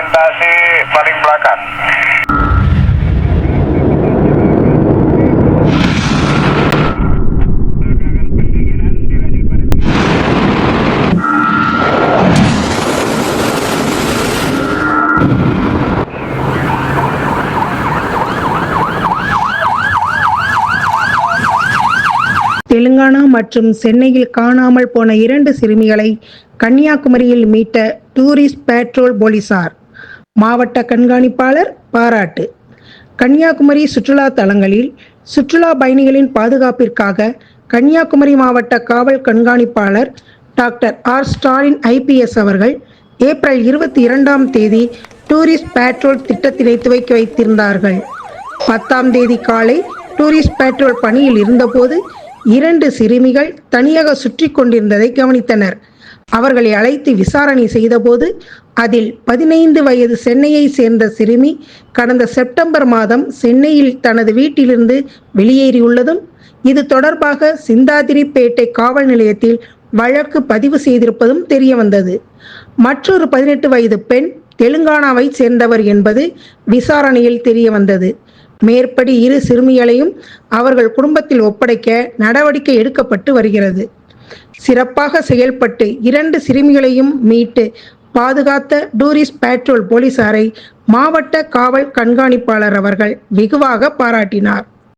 melintasi paling belakang. Telangana மற்றும் சென்னையில் காணாமல் போன இரண்டு சிறுமிகளை கன்னியாகுமரியில் மீட்ட டூரிஸ்ட் பேட்ரோல் போலீசார் மாவட்ட கண்காணிப்பாளர் பாராட்டு. கன்னியாகுமரி சுற்றுலா தலங்களில் சுற்றுலா பயணிகளின் பாதுகாப்பிற்காக கன்னியாகுமரி மாவட்ட காவல் கண்காணிப்பாளர் டாக்டர் ஆர் ஸ்டாலின் ஐபிஎஸ் அவர்கள் ஏப்ரல் இருபத்தி இரண்டாம் தேதி டூரிஸ்ட் பேட்ரோல் திட்டத்தினை துவக்கி வைத்திருந்தார்கள். பத்தாம் தேதி காலை டூரிஸ்ட் பேட்ரோல் பணியில் இருந்தபோது இரண்டு சிறுமிகள் தனியாக சுற்றி கொண்டிருந்ததை கவனித்தனர். அவர்களை அழைத்து விசாரணை செய்தபோது அதில் பதினைந்து வயது சென்னையை சேர்ந்த சிறுமி கடந்த செப்டம்பர் மாதம் சென்னையில் தனது வீட்டிலிருந்து வெளியேறியுள்ளதும் இது தொடர்பாக சிந்தாதிரிப்பேட்டை காவல் நிலையத்தில் வழக்கு பதிவு செய்திருப்பதும் தெரிய வந்தது மற்றொரு பதினெட்டு வயது பெண் தெலுங்கானாவை சேர்ந்தவர் என்பது விசாரணையில் தெரிய வந்தது மேற்படி இரு சிறுமிகளையும் அவர்கள் குடும்பத்தில் ஒப்படைக்க நடவடிக்கை எடுக்கப்பட்டு வருகிறது. சிறப்பாக செயல்பட்டு இரண்டு சிறுமிகளையும் மீட்டு பாதுகாத்த டூரிஸ்ட் பேட்ரோல் போலீசாரை மாவட்ட காவல் கண்காணிப்பாளர் அவர்கள் வெகுவாக பாராட்டினார்.